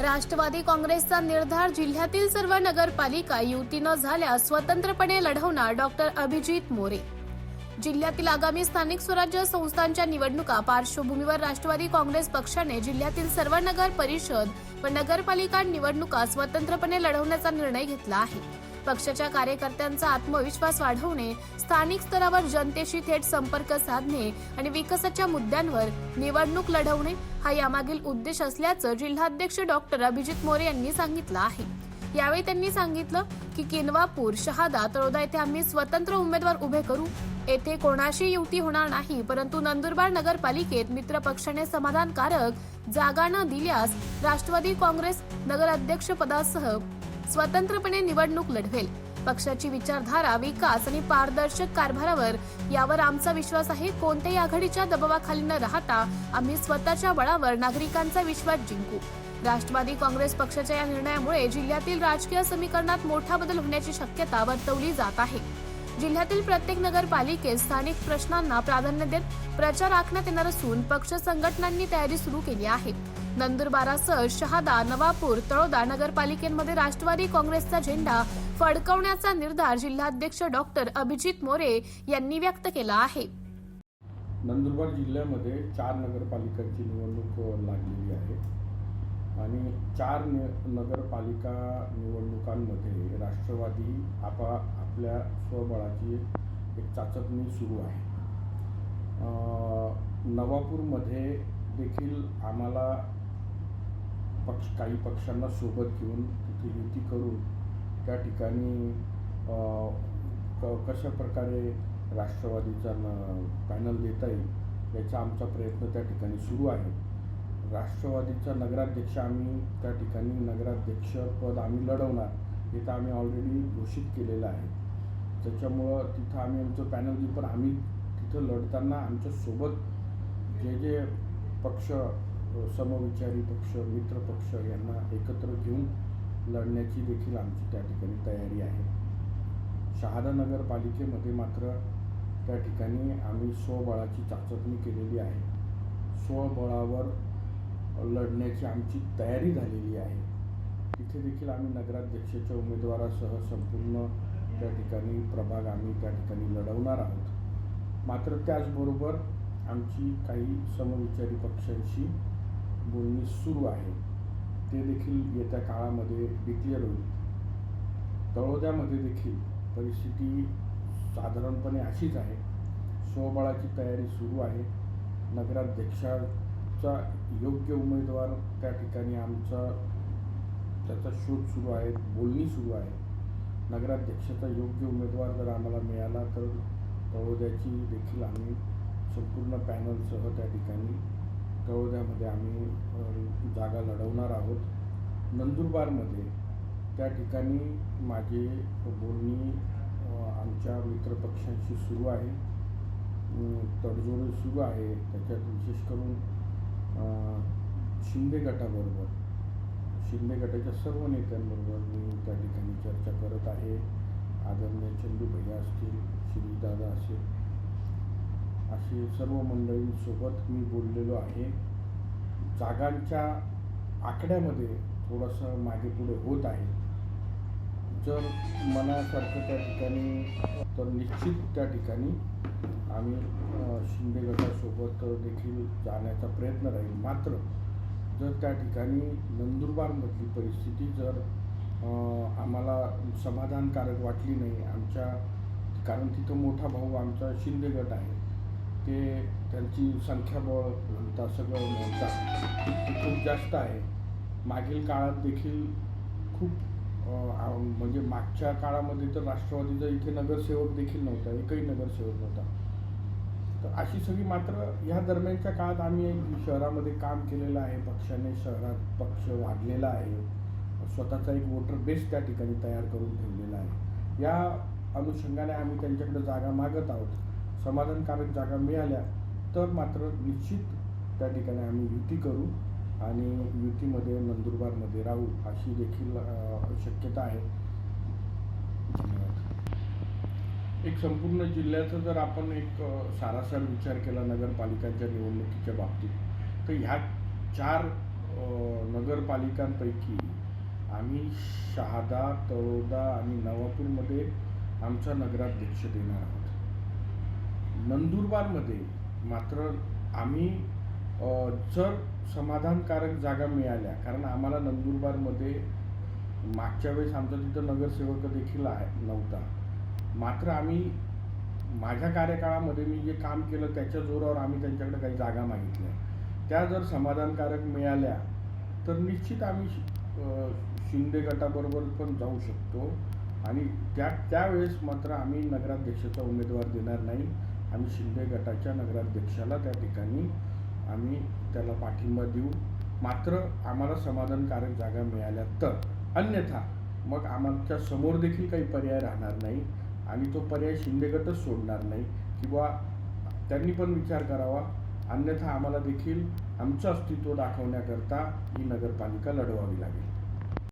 राष्ट्रवादी काँग्रेसचा निर्धार जिल्ह्यातील सर्व नगरपालिका युतीनं झाल्यास स्वतंत्रपणे लढवणार डॉक्टर अभिजित मोरे. जिल्ह्यातील आगामी स्थानिक स्वराज्य संस्थांच्या निवडणुका पार्श्वभूमीवर राष्ट्रवादी काँग्रेस पक्षाने जिल्ह्यातील सर्व नगर परिषद व नगरपालिका निवडणुका स्वतंत्रपणे लढवण्याचा निर्णय घेतला आहे. पक्षाच्या कार्यकर्त्यांचा आत्मविश्वास वाढवणे स्थानिक स्तरावर जनतेशी थेट संपर्क साधणे आणि विकासाच्या मुद्द्यांवर निवडणूक लढवणे हा यामागील उद्देश असल्याचं जिल्हाध्यक्ष डॉक्टर अभिजित मोरे यांनी सांगितलं आहे. यावेळी त्यांनी सांगितलं की किनवापूर शहादा तळोदा येथे आम्ही स्वतंत्र उमेदवार उभे करू. येथे कोणाशी युती होणार नाही परंतु नंदुरबार नगरपालिकेत मित्र पक्षाने समाधानकारक जागा न दिल्यास राष्ट्रवादी काँग्रेस नगराध्यक्ष पदासह स्वतंत्रपणे निवडणूक लढवेल. पक्षाची विचारधारा विकास आणि पारदर्शक कारभारावर यावर आमचा विश्वास आहे. कोणत्याही आघाडीच्या दबावाखाली न राहता आम्ही स्वतःच्या बळावर नागरिकांचा विश्वास जिंकू. राष्ट्रवादी काँग्रेस पक्षाच्या या निर्णयामुळे जिल्ह्यातील राजकीय समीकरणात मोठा बदल होण्याची शक्यता वर्तवली जात आहे. जिल्ह्यातील प्रत्येक नगरपालिकेत स्थानिक प्रश्नांना प्राधान्य देत प्रचार आखण्यात येणार असून पक्ष संघटनांनी तयारी सुरू केली आहे. नंदुरबारासह शहादा नवापूर तळोदा नगरपालिकेमध्ये राष्ट्रवादी काँग्रेसचा झेंडा फडकवण्याचा निर्धार जिल्हाध्यक्ष डॉक्टर अभिजित मोरे यांनी व्यक्त केला आहे. नंदुरबार जिल्ह्यामध्ये चार नगरपालिकांची निवडणूक लागलेली आहे आणि चार न नगरपालिका निवडणुकांमध्ये राष्ट्रवादी आपा आपल्या स्वबळाची एक चाचपणी सुरू आहे. नवापूरमध्ये देखील आम्हाला पक्ष काही पक्षांना सोबत घेऊन तिथे युती करून त्या ठिकाणी क कशा प्रकारे राष्ट्रवादीचा न पॅनल देता येईल याचा आमचा प्रयत्न त्या ठिकाणी सुरू आहे. राष्ट्रवादीचा नगराध्यक्ष आम्ही त्या ठिकाणी नगराध्यक्ष पद आम्ही लढवणार हे तर आम्ही ऑलरेडी घोषित केलेलं आहे. त्याच्यामुळं तिथं आम्ही आमचं पॅनल देऊ पण आम्ही तिथं लढताना आमच्यासोबत जे जे पक्ष समविचारी पक्ष मित्र पक्ष यांना एकत्र घेऊन लढण्याची देखील आमची त्या ठिकाणी तयारी आहे. शहादा नगरपालिकेमध्ये मात्र त्या ठिकाणी आम्ही स्वबळाची चाचपणी केलेली आहे. स्वबळावर लढण्याची आमची तयारी झालेली आहे. तिथे देखील आम्ही नगराध्यक्षाच्या उमेदवारासह संपूर्ण त्या ठिकाणी प्रभाग आम्ही त्या ठिकाणी लढवणार आहोत. मात्र त्याचबरोबर आमची काही समविचारी पक्षांशी बोलणी सुरू आहे. ते देखील येत्या काळामध्ये डिक्लेअर होईल. तळोद्यामध्ये देखील परिस्थिती साधारणपणे अशीच आहे. स्वबळाची तयारी सुरू आहे. नगराध्यक्षाचा योग्य उमेदवार त्या ठिकाणी आमचा त्याचा शोध सुरू आहे बोलणी सुरू आहे. नगराध्यक्षाचा योग्य उमेदवार जर आम्हाला मिळाला तर तळोद्याची देखील आम्ही संपूर्ण पॅनलसह त्या ठिकाणी तळोद्यामध्ये आम्ही जागा लढवणार आहोत. नंदुरबारमध्ये त्या ठिकाणी माझे बोलणी आमच्या मित्रपक्षांशी सुरू आहे. अं, तडजोड सुरू आहे. त्याच्यात विशेष करून शिंदे गटाबरोबर शिंदे गटाच्या सर्व नेत्यांबरोबर मी त्या ठिकाणी चर्चा करत आहे. आदरणीय चंदू भैया असतील श्रीदादा असेल असे सर्व मंडळींसोबत मी बोललेलो आहे. जागांच्या आकड्यामध्ये थोडंसं मागे पुढे होत आहे. जर मनासारखं त्या ठिकाणी तर निश्चित त्या ठिकाणी आम्ही शिंदे गटासोबत देखील जाण्याचा प्रयत्न राहील. मात्र जर त्या ठिकाणी नंदुरबारमधली परिस्थिती जर आम्हाला समाधानकारक वाटली नाही आमच्या कारण तिथं मोठा भाऊ आमचा शिंदे गट आहे. ते त्यांची संख्याबळ म्हणता सगळं म्हणता ते खूप जास्त आहे. मागील काळात देखील खूप म्हणजे मागच्या काळामध्ये तर राष्ट्रवादीचा इथे नगरसेवक देखील नव्हता एकही नगरसेवक नव्हता. तर अशी सगळी मात्र ह्या दरम्यानच्या काळात आम्ही शहरामध्ये काम केलेलं आहे पक्षाने शहरात पक्ष वाढलेला आहे. स्वतःचा एक वोटर बेस त्या ठिकाणी तयार करून ठेवलेला आहे. या अनुषंगाने आम्ही त्यांच्याकडे जागा मागत आहोत. समाधानकारक जागा मिळाल्या तर मात्र निश्चित त्या ठिकाणी आम्ही युती करू आणि युतीमध्ये नंदुरबारमध्ये राहू अशी देखील शक्यता आहे. एक संपूर्ण जिल्ह्याचा जर आपण एक सारासार विचार केला नगरपालिकांच्या निवडणुकीच्या बाबतीत तर ह्या चार नगरपालिकांपैकी आम्ही शहादा तळोदा आणि नवापूरमध्ये आमचा नगराध्यक्ष देणार आहोत. नंदुरबारमध्ये मात्र आम्ही जर समाधानकारक जागा मिळाल्या कारण आम्हाला नंदुरबारमध्ये मागच्या वेळेस आमचा तिथं नगरसेवक देखील आहे नव्हता. मात्र आम्ही माझ्या कार्यकाळामध्ये मी जे काम केलं त्याच्या जोरावर आम्ही त्यांच्याकडे काही जागा मागितल्या. त्या जर समाधानकारक मिळाल्या तर निश्चित आम्ही शिंदे गटाबरोबर पण जाऊ शकतो. आणि त्या त्यावेळेस मात्र आम्ही नगराध्यक्षाचा उमेदवार देणार नाही. आम्ही शिंदे गटाच्या नगराध्यक्षाला त्या ठिकाणी आम्ही त्याला पाठिंबा देऊ. मात्र आम्हाला समाधानकारक जागा मिळाल्या तर. अन्यथा मग आमच्यासमोर देखील काही पर्याय राहणार नाही. आणि तो पर्याय शिंदे गटच सोडणार नाही. किंवा त्यांनी पण विचार करावा. अन्यथा आम्हाला देखील आमचं अस्तित्व दाखवण्याकरता ही नगरपालिका लढवावी लागेल.